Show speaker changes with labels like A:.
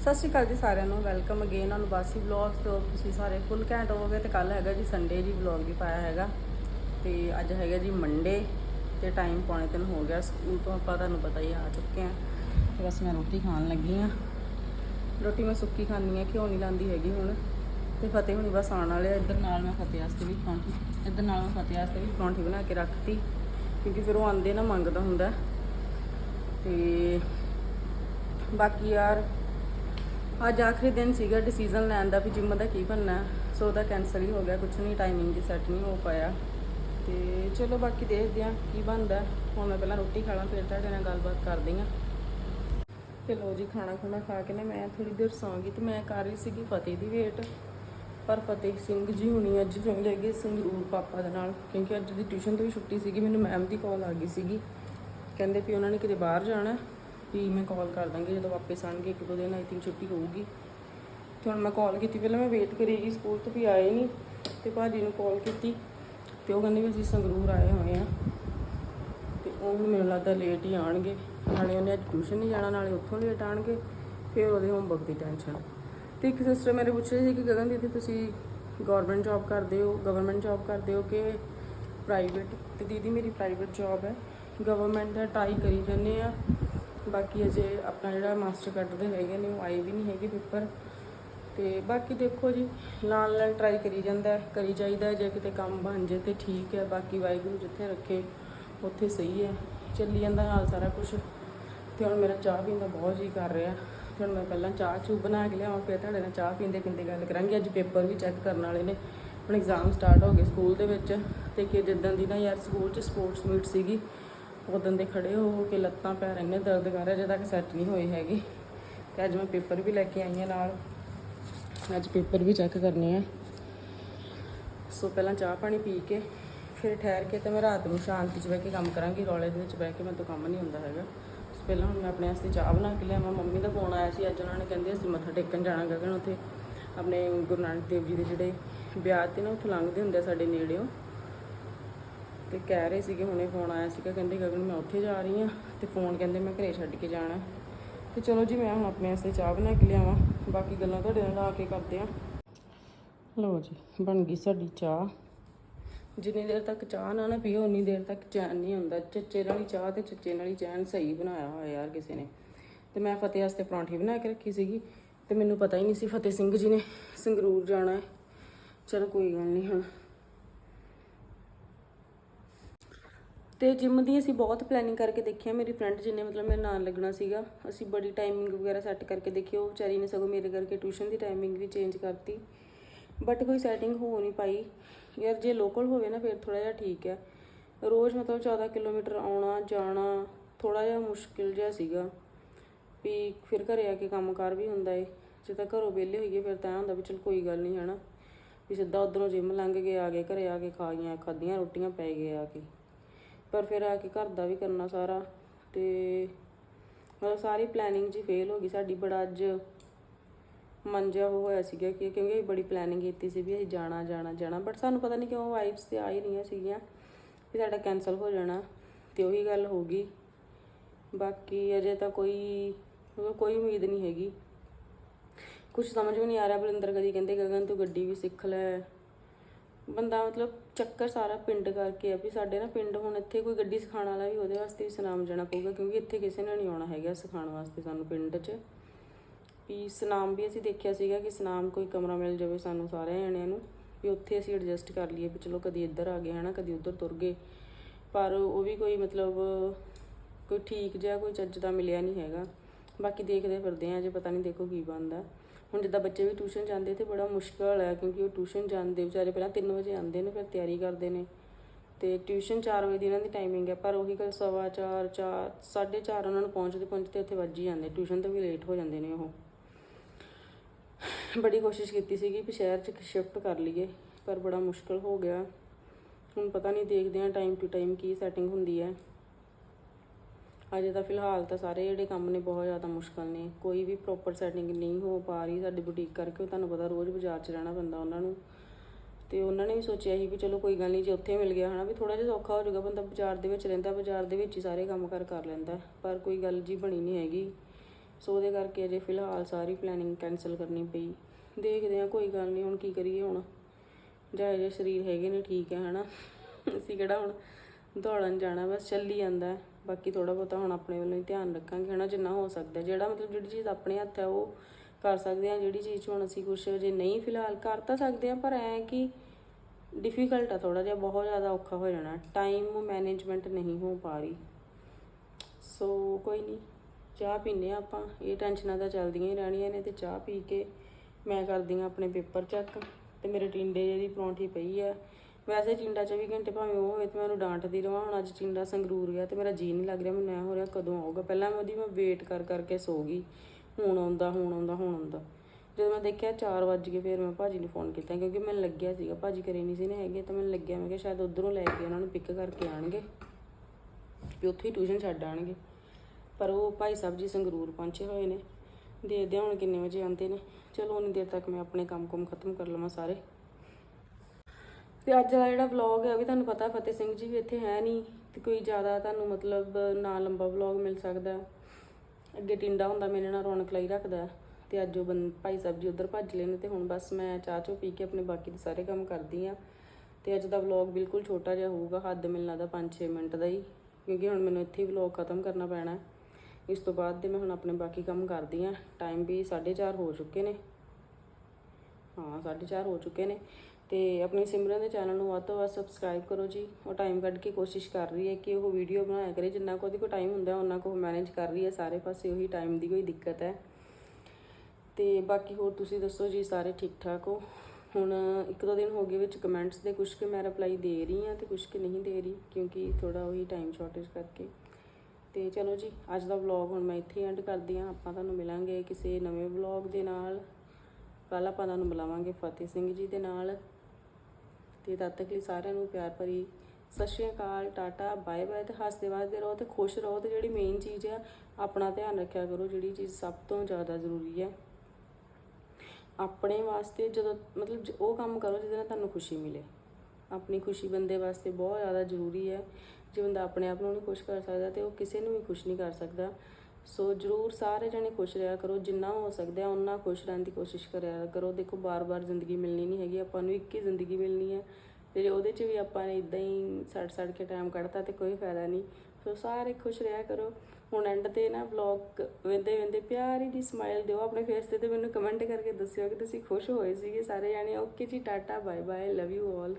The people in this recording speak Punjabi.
A: ਸਤਿ ਸ਼੍ਰੀ ਅਕਾਲ ਜੀ ਸਾਰਿਆਂ ਨੂੰ welcome again on Basi vlogs ਤੋਂ। ਤੁਸੀਂ ਸਾਰੇ ਫੁੱਲ ਘੈਂਟ ਹੋਵੋਗੇ ਤੇ ਕੱਲ ਹੈਗਾ ਜੀ ਸੰਡੇ ਜੀ ਵਲੌਗ ਵੀ ਪਾਇਆ ਹੈਗਾ। ਤੇ ਅੱਜ ਹੈਗਾ ਜੀ ਮੰਡੇ ਤੇ ਟਾਈਮ ਪੌਣੇ ਤਿੰਨ ਹੋ ਗਿਆ, ਸਕੂਲ ਤੋਂ ਆਪਾਂ ਤੁਹਾਨੂੰ ਪਤਾ ਹੀ ਆ ਚੁੱਕੇ ਆ ਤੇ ਬਸ ਮੈਂ ਰੋਟੀ ਖਾਣ ਲੱਗੀ ਆ ਰੋਟੀ ਮੈਂ ਸੁੱਕੀ ਖਾਣੀ ਆ ਘਿਓ ਨਹੀਂ ਲਾਂਦੀ ਹੈਗੀ ਹੁਣ। ਤੇ ਫਤਿਹ ਹੁਣੀ ਬਸ ਆਉਣ ਵਾਲੇ ਆ, ਇੱਧਰ ਨਾਲ ਮੈਂ ਫਤਿਹ ਵਾਸਤੇ ਵੀ ਪਰੌਂਠੀ, ਇੱਧਰ ਨਾਲ ਮੈਂ ਫਤਿਹ ਵਾਸਤੇ ਵੀ ਪਰੌਂਠੀ ਬਣਾ ਕੇ ਰੱਖਤੀ। ਕਿਉਂਕਿ ਫਿਰ ਉਹ ਆਂਦੇ ਨਾ ਮੰਗਦਾ ਹੁੰਦਾ। ਤੇ ਬਾਕੀ ਯਾਰ ਅੱਜ ਆਖਰੀ ਦਿਨ ਸੀਗਾ ਡਿਸੀਜਨ ਲੈਣ ਦਾ ਵੀ ਜਿਮ ਦਾ ਕੀ ਬਣਨਾ ਸੋ ਉਹਦਾ ਕੈਨਸਲ ਹੀ ਹੋ ਗਿਆ ਕੁਝ ਨਹੀਂ ਟਾਈਮਿੰਗ ਦੀ ਸੈੱਟ ਨਹੀਂ ਹੋ ਪਾਇਆ। ਤੇ ਚਲੋ ਬਾਕੀ ਦੇਖਦੇ ਆ ਕੀ ਬਣਦਾ ਹੁਣ ਮੈਂ ਪਹਿਲਾਂ ਰੋਟੀ ਖਾ ਲਾਂ, ਫਿਰ ਤੁਹਾਡੇ ਨਾਲ ਗੱਲਬਾਤ ਕਰਦੀ ਆ ਤੇ ਲੋ ਜੀ ਖਾਣਾ ਖੁਣਾ ਖਾ ਕੇ ਨਾ ਮੈਂ ਥੋੜੀ ਦੇਰ ਸੌਂਗੀ ਤੇ ਮੈਂ ਕਰ ਰਹੀ ਸੀਗੀ ਫਤਿਹ ਦੀ ਵੇਟ ਪਰ ਫਤਿਹ ਸਿੰਘ ਜੀ ਹੁਣੀ ਅੱਜ ਚਲੇ ਗਏ ਸੰਗਰੂਰ ਪਾਪਾ ਦੇ ਨਾਲ, ਕਿਉਂਕਿ ਅੱਜ ਦੀ ਟਿਊਸ਼ਨ ਤੋਂ ਵੀ ਛੁੱਟੀ ਸੀਗੀ, ਮੈਨੂੰ ਮੈਮ ਦੀ ਕਾਲ ਆ ਗਈ ਸੀਗੀ। ਕਹਿੰਦੇ ਵੀ ਉਹਨਾਂ ਨੇ ਕਿਤੇ ਬਾਹਰ ਜਾਣਾ ਵੀ ਮੈਂ ਕਾਲ ਕਰ ਦਾਂਗੀ ਜਦੋਂ ਵਾਪਸ ਆਣਗੇ ਇੱਕ ਦੋ ਦਿਨ, ਆਈ ਥਿੰਕ ਛੁੱਟੀ ਹੋਊਗੀ। ਤੇ ਹੁਣ ਮੈਂ ਕਾਲ ਕੀਤੀ, ਪਹਿਲਾਂ ਮੈਂ ਵੇਟ ਕਰੀ ਸਕੂਲ ਤੋਂ ਵੀ ਆਏ ਨਹੀਂ ਤੇ ਭਾਜੀ ਨੂੰ ਕਾਲ ਕੀਤੀ, ਤੇ ਉਹ ਕਹਿੰਦੇ ਵੀ ਅਸੀਂ ਸੰਗਰੂਰ ਆਏ ਹੋਏ ਆ ਤੇ ਉਹ ਹੁਣ ਮੈਨੂੰ ਲੱਗਦਾ ਲੇਟ ਹੀ ਆਣਗੇ ਨਾਲੇ ਉਹਨੇ ਅੱਜ ਟਿਊਸ਼ਨ ਨਹੀਂ ਜਾਣਾ, ਨਾਲੇ ਉੱਥੋਂ ਲੇਟ ਆਣਗੇ ਫਿਰ ਉਹਦੇ ਹੋਮਵਰਕ ਦੀ ਟੈਨਸ਼ਨ ਤੇ ਇੱਕ ਸਿਸਟਰ ਮੇਰੇ ਪੁੱਛ ਰਹੀ ਸੀ ਕਿ ਗਗਨ ਦੀਦੀ, ਤੁਸੀਂ ਗਵਰਨਮੈਂਟ ਜੌਬ ਕਰਦੇ ਹੋ ਗਵਰਨਮੈਂਟ ਜੌਬ ਕਰਦੇ ਹੋ ਕਿ ਪ੍ਰਾਈਵੇਟ ਤੇ ਦੀਦੀ ਮੇਰੀ ਪ੍ਰਾਈਵੇਟ ਜੌਬ ਹੈ ਗਵਰਨਮੈਂਟ ਦਾ ਟਰਾਈ ਕਰੀ ਜਾਂਦੇ ਆ ਬਾਕੀ ਅਜੇ ਆਪਣਾ ਜਿਹੜਾ ਮਾਸਟਰ ਕੱਟਦੇ ਹੈਗੇ ਨੇ, ਉਹ ਆਏ ਵੀ ਨਹੀਂ ਹੈਗੇ ਪੇਪਰ ਤੇ ਬਾਕੀ ਦੇਖੋ ਜੀ, ਨਾਲ ਨਾਲ ਟਰਾਈ ਕਰੀ ਜਾਂਦਾ ਕਰੀ ਜਾਈਦਾ ਜੇ ਕਿਤੇ ਕੰਮ ਬਣ ਜੇ ਤੇ ਠੀਕ ਹੈ, ਬਾਕੀ ਵਾਹਿਗੁਰੂ ਜਿੱਥੇ ਰੱਖੇ, ਉੱਥੇ ਸਹੀ ਹੈ। ਚੱਲੀ ਜਾਂਦਾ ਨਾਲ ਸਾਰਾ ਕੁਝ ਤੇ ਹੁਣ ਮੇਰਾ ਚਾਹ ਪੀਣ ਦਾ ਬਹੁਤ ਜੀ ਕਰ ਰਿਹਾ। ਤੇ ਹੁਣ ਮੈਂ ਪਹਿਲਾਂ ਚਾਹ ਚੂ ਬਣਾ ਕੇ ਲਿਆਵਾਂ, ਫਿਰ ਤੁਹਾਡੇ ਨਾਲ ਚਾਹ ਪੀਂਦੇ ਪੀਂਦੇ ਗੱਲ ਕਰਾਂਗੇ। ਅੱਜ ਪੇਪਰ ਵੀ ਚੈੱਕ ਕਰਨ ਵਾਲੇ ਨੇ। ਹੁਣ ਐਗਜ਼ਾਮ ਸਟਾਰਟ ਹੋ ਗਏ ਸਕੂਲ ਦੇ ਵਿੱਚ। ਤੇ ਕਿ ਜਿੱਦਾਂ ਦੀ ਨਾ ਯਾਰ ਸਕੂਲ 'ਚ ਸਪੋਰਟਸ ਮੀਟ ਸੀਗੀ ਉਦੋਂ ਦੇ ਖੜੇ ਹੋ ਕੇ ਲੱਤਾਂ ਪੈਰ ਇੰਨੇ ਦਰਦ ਕਰ ਰਹੇ ਅਜੇ ਤੱਕ ਸੈੱਟ ਨਹੀਂ ਹੋਏ ਹੈਗੇ। ਤੇ ਅੱਜ ਮੈਂ ਪੇਪਰ ਵੀ ਲੈ ਕੇ ਆਈ ਹਾਂ ਨਾਲ। ਅੱਜ ਪੇਪਰ ਵੀ ਚੈੱਕ ਕਰਨੇ ਆ। ਸੋ ਪਹਿਲਾਂ ਚਾਹ ਪਾਣੀ ਪੀ ਕੇ ਫਿਰ ਠਹਿਰ ਕੇ ਤੇ ਮੈਂ ਰਾਤ ਨੂੰ ਸ਼ਾਂਤੀ 'ਚ ਬਹਿ ਕੇ ਕੰਮ ਕਰਾਂਗੀ ਰੌਲੇ ਦੇ ਵਿੱਚ ਬਹਿ ਕੇ ਮੈਨੂੰ ਤਾਂ ਕੰਮ ਨਹੀਂ ਹੁੰਦਾ ਹੈਗਾ। ਸੋ ਪਹਿਲਾਂ ਹੁਣ ਮੈਂ ਆਪਣੇ ਵਾਸਤੇ ਚਾਹ ਬਣਾ ਕੇ ਲਿਆ ਮੈਂ ਮੰਮੀ ਦਾ ਫੋਨ ਆਇਆ ਸੀ, ਅੱਜ ਉਹਨਾਂ ਨੇ ਕਹਿੰਦੇ ਅਸੀਂ ਮੱਥਾ ਟੇਕਣ ਜਾਣਾ ਗਗਨ ਉੱਥੇ। ਆਪਣੇ ਗੁਰੂ ਨਾਨਕ ਦੇਵ ਜੀ ਦੇ ਜਿਹੜੇ ਵਿਆਹ ਤੇ ਨਾ ਉੱਥੇ ਲੰਘਦੇ ਹੁੰਦੇ ਆ ਸਾਡੇ ਨੇੜਿਓਂ। ਤੇ ਕਹਿ ਰਹੇ ਸੀਗੇ, ਹੁਣੇ ਫੋਨ ਆਇਆ ਸੀਗਾ, ਕਹਿੰਦੇ ਗਗਨ ਮੈਂ ਉੱਥੇ ਜਾ ਰਹੀ ਹਾਂ ਤੇ ਫੋਨ ਕਹਿੰਦੇ ਮੈਂ ਘਰੇ ਛੱਡ ਕੇ ਜਾਣਾ ਤੇ ਚਲੋ ਜੀ, ਮੈਂ ਹੁਣ ਆਪਣੇ ਵਾਸਤੇ ਚਾਹ ਬਣਾ ਕੇ ਲਿਆਵਾਂ, ਬਾਕੀ ਗੱਲਾਂ ਤੁਹਾਡੇ ਨਾਲ ਆ ਕੇ ਕਰਦੇ ਆ ਲਓ ਜੀ, ਬਣ ਗਈ ਸਾਡੀ ਚਾਹ। ਜਿੰਨੀ ਦੇਰ ਤੱਕ ਚਾਹ ਨਾ ਨਾ ਪੀਓ, ਉਨੀ ਦੇਰ ਤੱਕ ਚੈਨ ਨਹੀਂ ਹੁੰਦਾ। ਚੱਚੇ ਨਾਲ ਹੀ ਚਾਹ ਤੇ ਚੱਚੇ ਨਾਲ ਹੀ ਚੈਨ ਸਹੀ ਬਣਾਇਆ ਹੋਇਆ ਯਾਰ ਕਿਸੇ ਨੇ। ਤੇ ਮੈਂ ਫਤਿਹ ਵਾਸਤੇ ਪਰੌਂਠੀ ਬਣਾ ਕੇ ਰੱਖੀ ਸੀਗੀ। ਤੇ ਮੈਨੂੰ ਪਤਾ ਹੀ ਨਹੀਂ ਸੀ ਫਤਿਹ ਸਿੰਘ ਜੀ ਨੇ ਸੰਗਰੂਰ ਜਾਣਾ ਹੈ। ਚਲੋ ਕੋਈ ਗੱਲ ਨਹੀਂ, ਹੁਣ ਤੇ ਜਿਮ ਦੀ ਅਸੀਂ ਬਹੁਤ ਪਲੈਨਿੰਗ ਕਰਕੇ ਦੇਖਿਆ ਮੇਰੀ ਫਰੈਂਡ ਜਿਹਨੇ ਮਤਲਬ ਮੇਰੇ ਨਾਲ ਲੱਗਣਾ ਸੀਗਾ, ਅਸੀਂ ਬੜੀ ਟਾਈਮਿੰਗ ਵਗੈਰਾ ਸੈੱਟ ਕਰਕੇ ਦੇਖੀ। ਉਹ ਵਿਚਾਰੀ ਨੇ ਸਗੋਂ ਮੇਰੇ ਕਰਕੇ ਟਿਊਸ਼ਨ ਦੀ ਟਾਈਮਿੰਗ ਵੀ ਚੇਂਜ ਕਰਤੀ। ਬਟ ਕੋਈ ਸੈਟਿੰਗ ਹੋ ਨਹੀਂ ਪਾਈ। ਯਾਰ ਜੇ ਲੋਕਲ ਹੋਵੇ ਨਾ, ਫਿਰ ਥੋੜਾ ਜਿਹਾ ਠੀਕ ਹੈ। ਰੋਜ਼ ਮਤਲਬ 14 ਕਿਲੋਮੀਟਰ ਆਉਣਾ, ਜਾਣਾ ਥੋੜਾ ਜਿਹਾ ਮੁਸ਼ਕਿਲ ਜਿਹਾ ਸੀਗਾ। ਵੀ ਫਿਰ ਘਰੇ ਆ ਕੇ ਕੰਮਕਾਰ ਵੀ ਹੁੰਦਾ ਏ। ਜੇ ਤਾਂ ਘਰੋਂ ਵਿਹਲੇ ਹੋਈਏ, ਫਿਰ ਤਾਂ ਐਂ ਹੁੰਦਾ ਵੀ ਚਲ ਕੋਈ ਗੱਲ ਨਹੀਂ, ਹਨਾ। ਵੀ ਸਿੱਧਾ ਉਧਰੋਂ ਜਿਮ ਲੰਘ ਕੇ ਆ ਗਏ, ਘਰੇ ਆ ਕੇ ਖਾ ਗਈਆਂ, ਖਾਧੀਆਂ, ਰੋਟੀਆਂ ਪੈ ਗਏ ਆ ਕੇ। ਪਰ ਫਿਰ ਆ ਕੇ ਘਰ ਦਾ ਵੀ ਕਰਨਾ ਸਾਰਾ ਤੇ ਮਤਲਬ ਸਾਰੀ ਪਲੈਨਿੰਗ ਜੀ ਫੇਲ ਹੋ ਗਈ। ਸਾਡੀ ਬੜਾ ਅੱਜ ਮਨ ਜਿਹਾ ਉਹ ਹੋਇਆ ਸੀਗਾ ਕਿ ਕਿਉਂਕਿ ਅਸੀਂ ਬੜੀ ਪਲੈਨਿੰਗ ਕੀਤੀ ਸੀ ਵੀ ਅਸੀਂ ਜਾਣਾ ਜਾਣਾ ਜਾਣਾ। ਬਟ ਸਾਨੂੰ ਪਤਾ ਨਹੀਂ ਕਿਉਂ ਵਾਈਬਸ ਤੇ ਆ ਹੀ ਰਹੀਆਂ ਸੀਗੀਆਂ ਵੀ ਸਾਡਾ ਕੈਨਸਲ ਹੋ ਜਾਣਾ ਤੇ ਉਹੀ ਗੱਲ ਹੋ ਗਈ। ਬਾਕੀ ਅਜੇ ਤਾਂ ਕੋਈ ਕੋਈ ਉਮੀਦ ਨਹੀਂ ਹੈਗੀ। ਕੁਝ ਸਮਝ ਵੀ ਨਹੀਂ ਆ ਰਿਹਾ ਬਲਿੰਦਰ ਕਦੀ ਕਹਿੰਦੇ, ਗਗਨ ਤੂੰ ਗੱਡੀ ਵੀ ਸਿੱਖ ਲੈ। ਬੰਦਾ ਮਤਲਬ ਚੱਕਰ ਸਾਰਾ ਪਿੰਡ ਕਰਕੇ ਆ ਵੀ ਸਾਡੇ ਨਾ ਪਿੰਡ ਹੁਣ ਇੱਥੇ ਕੋਈ ਗੱਡੀ ਸਿਖਾਉਣ ਵਾਲਾ ਵੀ ਉਹਦੇ ਵਾਸਤੇ ਵੀ ਸੁਨਾਮ ਜਾਣਾ ਪਊਗਾ, ਕਿਉਂਕਿ ਇੱਥੇ ਕਿਸੇ ਨੇ ਨਹੀਂ ਆਉਣਾ ਹੈਗਾ ਸਿਖਾਉਣ ਵਾਸਤੇ ਸਾਨੂੰ ਪਿੰਡ 'ਚ। ਵੀ ਸੁਨਾਮ ਵੀ ਅਸੀਂ ਦੇਖਿਆ ਸੀਗਾ ਕਿ ਸੁਨਾਮ ਕੋਈ ਕਮਰਾ ਮਿਲ ਜਾਵੇ ਸਾਨੂੰ ਸਾਰਿਆਂ ਜਣਿਆਂ ਨੂੰ, ਵੀ ਉੱਥੇ ਅਸੀਂ ਐਡਜਸਟ ਕਰ ਲਈਏ ਵੀ ਚਲੋ ਕਦੀ ਇੱਧਰ ਆ ਗਏ ਹਨਾ, ਕਦੀ ਉੱਧਰ ਤੁਰ ਗਏ। ਪਰ ਉਹ ਵੀ ਕੋਈ ਮਤਲਬ ਕੋਈ ਠੀਕ ਜਿਹਾ ਕੋਈ ਚੱਜ ਦਾ ਮਿਲਿਆ ਨਹੀਂ ਹੈਗਾ। ਬਾਕੀ ਦੇਖਦੇ ਫਿਰਦੇ ਆ, ਜੇ ਪਤਾ ਨਹੀਂ ਦੇਖੋ ਕੀ ਬਣਦਾ। ਹੁਣ ਜਿੱਦਾਂ ਬੱਚੇ ਵੀ ਟਿਊਸ਼ਨ ਜਾਂਦੇ, ਤੇ ਬੜਾ ਮੁਸ਼ਕਲ ਹੈ, ਕਿਉਂਕਿ ਉਹ ਟਿਊਸ਼ਨ ਜਾਂਦੇ ਵਿਚਾਰੇ ਪਹਿਲਾਂ 3 ਵਜੇ ਆਉਂਦੇ ਨੇ, ਫਿਰ ਤਿਆਰੀ ਕਰਦੇ ਨੇ। ਤੇ ਟਿਊਸ਼ਨ 4 ਵਜੇ ਦੀ ਇਹਨਾਂ ਦੀ ਟਾਈਮਿੰਗ ਹੈ, ਪਰ ਉਹੀ ਗੱਲ ਸਵਾ 4 4 4:30 ਉਹਨਾਂ ਨੂੰ ਪਹੁੰਚਦੇ ਪਹੁੰਚਦੇ ਉੱਥੇ ਵੱਜ ਹੀ ਜਾਂਦੇ, ਟਿਊਸ਼ਨ ਤੋਂ ਵੀ ਲੇਟ ਹੋ ਜਾਂਦੇ ਨੇ ਉਹ। ਬੜੀ ਕੋਸ਼ਿਸ਼ ਕੀਤੀ ਸੀਗੀ ਵੀ ਸ਼ਹਿਰ 'ਚ ਸ਼ਿਫਟ ਕਰ ਲਈਏ, ਪਰ ਬੜਾ ਮੁਸ਼ਕਲ ਹੋ ਗਿਆ। ਹੁਣ ਪਤਾ ਨਹੀਂ ਦੇਖਦੇ ਆ ਟਾਈਮ ਟੂ ਟਾਈਮ ਕੀ ਸੈਟਿੰਗ ਹੁੰਦੀ ਹੈ। ਅਜੇ ਤਾਂ ਫਿਲਹਾਲ ਤਾਂ ਸਾਰੇ ਜਿਹੜੇ ਕੰਮ ਨੇ ਬਹੁਤ ਜ਼ਿਆਦਾ ਮੁਸ਼ਕਲ ਨੇ। ਕੋਈ ਵੀ ਪ੍ਰੋਪਰ ਸੈਟਿੰਗ ਨਹੀਂ ਹੋ ਪਾ ਰਹੀ ਸਾਡੀ ਬੁਟੀਕ ਕਰਕੇ ਤੁਹਾਨੂੰ ਪਤਾ ਰੋਜ਼ ਬਾਜ਼ਾਰ 'ਚ ਰਹਿਣਾ ਪੈਂਦਾ ਉਹਨਾਂ ਨੂੰ। ਤੇ ਉਹਨਾਂ ਨੇ ਵੀ ਸੋਚਿਆ ਸੀ ਵੀ ਚਲੋ ਕੋਈ ਗੱਲ ਨਹੀਂ, ਜੇ ਉੱਥੇ ਮਿਲ ਗਿਆ ਹਨਾ, ਵੀ ਥੋੜਾ ਜਿਹਾ ਸੌਖਾ ਹੋ ਜਾਊਗਾ ਬੰਦਾ ਬਾਜ਼ਾਰ ਦੇ ਵਿੱਚ ਰਹਿੰਦਾ, ਬਾਜ਼ਾਰ ਦੇ ਵਿੱਚ ਹੀ ਸਾਰੇ ਕੰਮ ਕਰ ਕਰ ਲੈਂਦਾ। ਪਰ ਕੋਈ ਗੱਲ ਜੀ ਬਣੀ ਨਹੀਂ ਹੈਗੀ। ਸੋ ਉਹਦੇ ਕਰਕੇ ਅਜੇ ਫਿਲਹਾਲ ਸਾਰੀ ਪਲੈਨਿੰਗ ਕੈਨਸਲ ਕਰਨੀ ਪਈ। ਦੇਖਦੇ ਆ ਕੋਈ ਗੱਲ ਨਹੀਂ, ਹੁਣ ਕੀ ਕਰੀਏ ਹੁਣ? ਜਾਇ ਜੇ ਸਰੀਰ ਹੈਗੇ ਨੇ, ਠੀਕ ਹੈ ਹਨਾ। ਅਸੀਂ ਕਿਹੜਾ ਹੁਣ ਦੌੜਨ ਜਾਣਾ, ਬਸ ਚੱਲੀ ਜਾਂਦਾ। ਬਾਕੀ ਥੋੜਾ ਬਹੁਤਾ ਹੁਣ ਆਪਣੇ ਵੱਲੋਂ ਹੀ ਧਿਆਨ ਰੱਖਾਂਗੇ, ਹਨਾ, ਜਿੰਨਾ ਹੋ ਸਕਦਾ। ਜਿਹੜਾ ਮਤਲਬ ਜਿਹੜੀ ਚੀਜ਼ ਆਪਣੇ ਹੱਥ ਹੈ ਉਹ ਕਰ ਸਕਦੇ ਆ ਜਿਹੜੀ ਚੀਜ਼ 'ਚ ਹੁਣ ਅਸੀਂ ਕੁਛ ਜੇ ਨਹੀਂ ਫਿਲਹਾਲ ਕਰ ਤਾਂ ਸਕਦੇ ਆ ਪਰ ਐ ਕਿ ਡਿਫਿਕਲਟ ਆ ਥੋੜਾ ਜਿਹਾ, ਬਹੁਤ ਜ਼ਿਆਦਾ ਔਖਾ ਹੋ ਜਾਣਾ। ਟਾਈਮ ਮੈਨੇਜਮੈਂਟ ਨਹੀਂ ਹੋ ਪਾ ਰਹੀ। ਸੋ ਕੋਈ ਨਹੀਂ, ਚਾਹ ਪੀਨੇ ਆ ਆਪਾਂ। ਇਹ ਟੈਨਸ਼ਨਾਂ ਤਾਂ ਚੱਲਦੀਆਂ ਹੀ ਰਹਿਣੀਆਂ ਨੇ ਤੇ ਚਾਹ ਪੀ ਕੇ ਮੈਂ ਕਰਦੀ ਆ ਆਪਣੇ ਪੇਪਰ ਚੈੱਕ। ਤੇ ਮੇਰੇ ਟਿੰਡੇ ਜਿਹਦੀ ਪਰੌਂਠੀ ਪਈ ਆ। ਵੈਸੇ ਚਿੰਡਾ 24 ਘੰਟੇ ਭਾਵੇਂ ਉਹ ਹੋਵੇ ਤੇ ਮੈਂ ਉਹਨੂੰ ਡਾਂਟਦੀ ਰਵਾਂ, ਹੁਣ ਅੱਜ ਚਿੰਡਾ ਸੰਗਰੂਰ ਗਿਆ ਤੇ ਮੇਰਾ ਜੀ ਨਹੀਂ ਲੱਗ ਰਿਹਾ, ਮੈਨੂੰ ਐ ਹੋ ਰਿਹਾ ਕਦੋਂ ਆਊਗਾ। ਪਹਿਲਾਂ ਮੈਂ ਉਹਦੀ, ਮੈਂ ਵੇਟ ਕਰ ਕਰਕੇ ਸੋ ਗਈ। ਹੁਣ ਆਉਂਦਾ ਹੁਣ ਆਉਂਦਾ ਹੁਣ ਆਉਂਦਾ। ਜਦੋਂ ਮੈਂ ਦੇਖਿਆ 4 ਵਜ ਗਏ, ਫਿਰ ਮੈਂ ਭਾਜੀ ਨੂੰ ਫੋਨ ਕੀਤਾ, ਕਿਉਂਕਿ ਮੈਨੂੰ ਲੱਗਿਆ ਸੀਗਾ, ਭਾਜੀ ਘਰੇ ਨਹੀਂ ਸੀ ਨੇ ਹੈਗੇ, ਤਾਂ ਮੈਨੂੰ ਲੱਗਿਆ, ਮੈਂ ਕਿ ਸ਼ਾਇਦ ਉਧਰੋਂ ਲੈ ਕੇ ਉਹਨਾਂ ਨੂੰ ਪਿਕ ਕਰਕੇ ਆਣਗੇ, ਵੀ ਉੱਥੇ ਹੀ ਟਿਊਸ਼ਨ ਛੱਡ ਆਣਗੇ। ਪਰ ਉਹ ਭਾਈ ਸਾਹਿਬ ਜੀ ਸੰਗਰੂਰ ਪਹੁੰਚੇ ਹੋਏ ਨੇ, ਦੇਖਦੇ ਹੁਣ ਕਿੰਨੇ ਵਜੇ ਆਉਂਦੇ ਨੇ। ਚਲੋ, ਉਨੀ ਦੇਰ ਤੱਕ ਮੈਂ ਆਪਣੇ ਕੰਮ-ਕੁਮ ਖਤਮ ਕਰ ਲਵਾਂ ਸਾਰੇ। ਤੇ ਅੱਜ ਦਾ ਜਿਹੜਾ ਵਲੌਗ ਹੈ ਉਹ ਵੀ ਤੁਹਾਨੂੰ ਪਤਾ ਫਤਿਹ ਸਿੰਘ ਜੀ ਵੀ ਇੱਥੇ ਹੈ ਨਹੀਂ ਤੇ ਕੋਈ ਜ਼ਿਆਦਾ ਤੁਹਾਨੂੰ ਮਤਲਬ ਨਾ ਲੰਬਾ ਵਲੌਗ ਮਿਲ ਸਕਦਾ। ਅੱਗੇ ਟਿੰਡਾ ਹੁੰਦਾ, ਮੇਰੇ ਨਾਲ ਰੌਣਕ ਲਈ ਰੱਖਦਾ ਤੇ ਅੱਜ ਉਹ ਬੰ, ਭਾਈ ਸਾਹਿਬ ਜੀ ਉਧਰ ਭੱਜ ਲਏ ਨੇ ਤੇ ਹੁਣ ਬਸ ਮੈਂ ਚਾਹ ਚੋ ਪੀ ਕੇ ਆਪਣੇ ਬਾਕੀ ਦੇ ਸਾਰੇ ਕੰਮ ਕਰਦੀ ਆ ਤੇ ਅੱਜ ਦਾ ਵਲੌਗ ਬਿਲਕੁਲ ਛੋਟਾ ਜਿਹਾ ਹੋਊਗਾ, ਹੱਦ ਮਿਲਣਾ ਦਾ 5-6 ਮਿੰਟ ਦਾ ਹੀ, ਕਿਉਂਕਿ ਹੁਣ ਮੈਨੂੰ ਇੱਥੇ ਹੀ ਵਲੌਗ ਖਤਮ ਕਰਨਾ ਪੈਣਾ ਇਸ ਤੋਂ ਬਾਅਦ ਦੇ ਮੈਂ ਹੁਣ ਆਪਣੇ ਬਾਕੀ ਕੰਮ ਕਰਦੀ ਆ ਟਾਈਮ ਵੀ 4:30 ਹੋ ਚੁੱਕੇ ਨੇ। ਹਾਂ 4:30 ਹੋ ਚੁੱਕੇ ਨੇ। ਤੇ ਆਪਣੇ ਸਿਮਰਨ ਦੇ ਚੈਨਲ ਨੂੰ ਵੱਧ ਤੋਂ ਵੱਧ ਸਬਸਕ੍ਰਾਈਬ ਕਰੋ ਜੀ। ਉਹ ਟਾਈਮ ਕੱਢ ਕੇ ਕੋਸ਼ਿਸ਼ ਕਰ ਰਹੀ ਹੈ ਕਿ ਉਹ ਵੀਡੀਓ ਬਣਾਇਆ ਕਰੇ। ਜਿੰਨਾ ਕੁ ਉਹਦੇ ਕੋਲ ਟਾਈਮ ਹੁੰਦਾ ਉਹਨਾਂ ਕੋ ਮੈਨੇਜ ਕਰ ਰਹੀ ਹੈ। ਸਾਰੇ ਪਾਸੇ ਉਹੀ ਟਾਈਮ ਦੀ ਕੋਈ ਦਿੱਕਤ ਹੈ। ਤੇ ਬਾਕੀ ਹੋਰ ਤੁਸੀਂ ਦੱਸੋ ਜੀ, ਸਾਰੇ ਠੀਕ ਠਾਕ ਹੋ? ਹੁਣ ਇੱਕ ਦੋ ਦਿਨ ਹੋ ਗਏ ਵਿੱਚ ਕਮੈਂਟਸ ਦੇ ਕੁਝ ਕਿ ਮੈਂ ਰਿਪਲਾਈ ਦੇ ਰਹੀ ਹਾਂ ਤੇ ਕੁਝ ਕਿ ਨਹੀਂ ਦੇ ਰਹੀ, ਕਿਉਂਕਿ ਥੋੜਾ ਉਹੀ ਟਾਈਮ ਸ਼ਾਰਟੇਜ ਕਰਕੇ। ਤੇ ਚਲੋ ਜੀ, ਅੱਜ ਦਾ ਵਲੌਗ ਹੁਣ ਮੈਂ ਇੱਥੇ ਐਂਡ ਕਰਦੀ ਹਾਂ। ਆਪਾਂ ਤੁਹਾਨੂੰ ਮਿਲਾਂਗੇ ਕਿਸੇ ਨਵੇਂ ਵਲੌਗ ਦੇ ਨਾਲ। ਕੱਲ ਆਪਾਂ ਤੁਹਾਨੂੰ ਬੁਲਾਵਾਂਗੇ ਫਤਿਹ ਸਿੰਘ ਜੀ ਦੇ ਨਾਲ। ਤੇ ਤਦ ਤੱਕ ਲਈ ਸਾਰਿਆਂ ਨੂੰ ਪਿਆਰ ਭਰੀ ਸਤਿ ਸ਼੍ਰੀ ਅਕਾਲ, ਟਾਟਾ, ਬਾਏ ਬਾਏ ਤੇ ਹੱਸਦੇ ਵਸਦੇ ਰਹੋ ਤੇ ਖੁਸ਼ ਰਹੋ ਤੇ ਜਿਹੜੀ ਮੇਨ ਚੀਜ਼ ਆ, ਆਪਣਾ ਧਿਆਨ ਰੱਖਿਆ ਕਰੋ, ਜਿਹੜੀ ਚੀਜ਼ ਸਭ ਤੋਂ ਜ਼ਿਆਦਾ ਜ਼ਰੂਰੀ ਹੈ ਆਪਣੇ ਵਾਸਤੇ ਜਦੋਂ, ਮਤਲਬ ਉਹ ਕੰਮ ਕਰੋ ਜਿਹਦੇ ਨਾਲ ਤੁਹਾਨੂੰ ਖੁਸ਼ੀ ਮਿਲੇ। ਆਪਣੀ ਖੁਸ਼ੀ ਬੰਦੇ ਵਾਸਤੇ ਬਹੁਤ ਜ਼ਿਆਦਾ ਜ਼ਰੂਰੀ ਹੈ ਜੇ ਬੰਦਾ ਆਪਣੇ ਆਪ ਨੂੰ ਨਹੀਂ ਖੁਸ਼ ਕਰ ਸਕਦਾ ਤੇ ਉਹ ਕਿਸੇ ਨੂੰ ਵੀ ਖੁਸ਼ ਨਹੀਂ ਕਰ ਸਕਦਾ। ਸੋ ਜਰੂਰ ਸਾਰੇ ਜਣੇ ਖੁਸ਼ ਰਿਹਾ ਕਰੋ, ਜਿੰਨਾ ਹੋ ਸਕਦਾ ਉਹਨਾਂ ਖੁਸ਼ ਰਹਿਣ ਦੀ ਕੋਸ਼ਿਸ਼ ਕਰਿਆ ਕਰੋ। ਦੇਖੋ, ਬਾਰ-ਬਾਰ ਜ਼ਿੰਦਗੀ ਮਿਲਣੀ ਨਹੀਂ ਹੈਗੀ, ਆਪਾਂ ਨੂੰ ਇੱਕ ਹੀ ਜ਼ਿੰਦਗੀ ਮਿਲਣੀ ਹੈ। ਤੇ ਉਹਦੇ 'ਚ ਵੀ ਆਪਾਂ ਨੇ ਇਦਾਂ ਹੀ ਸੜ-ਸੜ ਕੇ ਟਾਈਮ ਕੱਢਤਾ ਤੇ ਕੋਈ ਫਾਇਦਾ ਨਹੀਂ। ਸੋ ਸਾਰੇ ਖੁਸ਼ ਰਿਹਾ ਕਰੋ। ਹੁਣ ਐਂਡ ਤੇ ਨਾ ਵਲੌਗ ਵੇਂਦੇ ਵੇਂਦੇ ਪਿਆਰੀ ਜੀ ਸਮਾਈਲ ਦਿਓ ਆਪਣੇ ਫੇਸ ਤੇ ਤੇ ਮੈਨੂੰ ਕਮੈਂਟ ਕਰਕੇ ਦੱਸਿਓ ਕਿ ਤੁਸੀਂ ਖੁਸ਼ ਹੋਏ ਸੀਗੇ ਸਾਰੇ ਜਾਣੇ। Okay ji, tata bye bye love you all